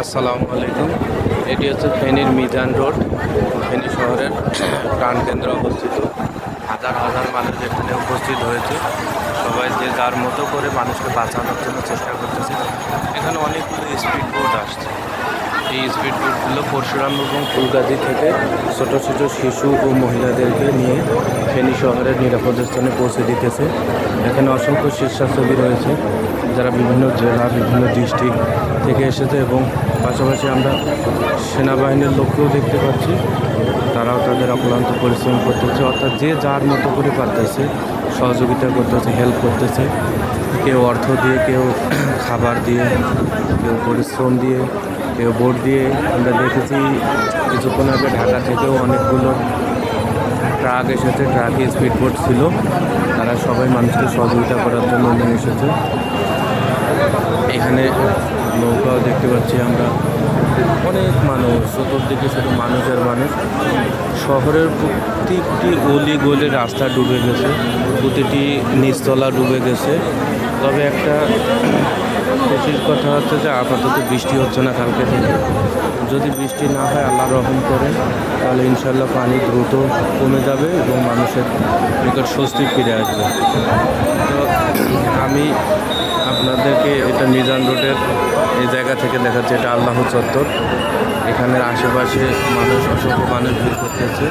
আসসালাম আলাইকুম। এটি হচ্ছে ফেনীর মিজান রোড, ফেনী শহরের প্রাণকেন্দ্রে অবস্থিত। হাজার হাজার মানুষ এখানে উপস্থিত হয়েছে। সবাই যে যার মতো করে মানুষকে বাঁচানোর জন্য চেষ্টা করতেছে। এখানে অনেকগুলো স্পিড বোট আসছে। এই স্পিড বোটগুলো পরশুরাম এবং ফুলগাজী থেকে ছোট ছোট শিশু ও মহিলাদেরকে নিয়ে ফেনী শহরের নিরাপদ স্থানে পৌঁছে দিতেছে। এখানে অসংখ্য স্বেচ্ছাসেবী রয়েছে, যারা বিভিন্ন জেলা, বিভিন্ন ডিস্ট্রিক্ট থেকে এসেছে এবং পাশাপাশি আমরা সেনাবাহিনীর লোককেও দেখতে পাচ্ছি। তারাও তাদের অক্লান্ত পরিশ্রম করতেছে, অর্থাৎ যে যার মতো করে পারতেছে, সহযোগিতা করতেছে হেল্প করতেছে। কেউ অর্থ দিয়ে, কেউ খাবার দিয়ে, কেউ পরিশ্রম দিয়ে, কেউ ভোট দিয়ে। আমরা দেখেছি কিছুক্ষণ আগে ঢাকা থেকেও অনেকগুলো ট্রাক এসেছে, ট্রাকে স্পিড বোট ছিল। তারা সবাই মানুষকে সহযোগিতা করার জন্য নিয়ে এসেছে। এখানে নৌকাও দেখতে পাচ্ছি আমরা। মানুষ, চতুর্দিকে শুধু মানুষের মানুষ। শহরের প্রতিটি অলি গলি রাস্তা ডুবে গেছে, প্রতিটি নিচতলা ডুবে গেছে। তবে একটা খুশির কথা হচ্ছে যে আপাতত বৃষ্টি হচ্ছে না কালকে থেকে। যদি বৃষ্টি না হয়, আল্লাহ রহম করে তাহলে ইনশাল্লাহ পানি দ্রুত কমে যাবে এবং মানুষের নিকট স্বস্তি ফিরে আসবে। তো আমি আপনাদেরকে এটা মিজান রোডের এই জায়গা থেকে দেখাচ্ছি, এটা আল্লাহ চত্বর। এখানের আশেপাশে মানুষ, অসংখ্য মানুষ ভিড় করতেছে।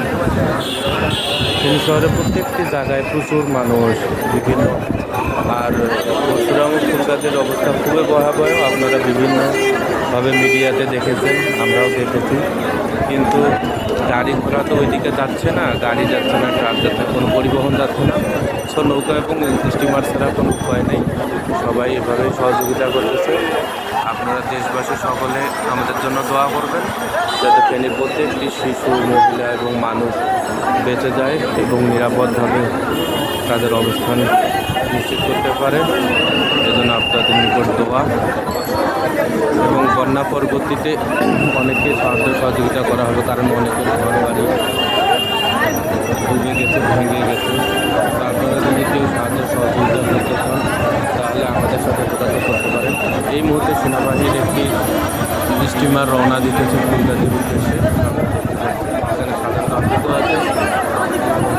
ফেনী শহরে প্রত্যেকটি জায়গায় প্রচুর মানুষ, বিভিন্ন। আর পরশুরাম ফুলগাছের অবস্থা খুবই ভয়াবহ। আপনারা বিভিন্নভাবে মিডিয়াতে দেখেছেন, আমরাও দেখেছি। কিন্তু গাড়ি ঘোড়া তো ওইদিকে যাচ্ছে না, গাড়ি যাচ্ছে না, ট্রাক যাচ্ছে কোনো পরিবহন যাচ্ছে না। সো নৌকা এবং স্টিমার ছাড়া কোনো উপায় নেই। সবাই এভাবেই সহযোগিতা করতেছে। আপনারা দেশবাসী সকলে আমাদের জন্য দোয়া করবেন, যাতে ফেনীর প্রত্যেকটি শিশু, মহিলা এবং মানুষ বেঁচে যায় এবং নিরাপদভাবে তাদের অবস্থান নিশ্চিত করতে পারে। এজন্য আপনাদের নিকট দোয়া। এবং বন্যা পরবর্তীতে অনেকে সাহায্য সহযোগিতা করা হবে, কারণ অনেকের ঘর বাড়ি ডুবে গেছে, ভেঙে গেছে। আপনারা যদি কেউ সাহায্য সহযোগিতা করতে চান, তাহলে আমাদের সাথে যোগাযোগ করতে পারেন। এই মুহূর্তে সেনাবাহিনীর একটি স্টিমার রওনা দিতেছে ফুলগাজির উদ্দেশ্যে। এখানে সাধারণ আবৃত আছে।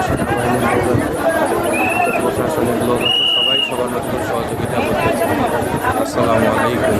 সেনাবাহিনীর প্রশাসনের লোক আছে। সবাই সবার মধ্যে সহযোগিতা করতে আসসালামু আলাইকুম।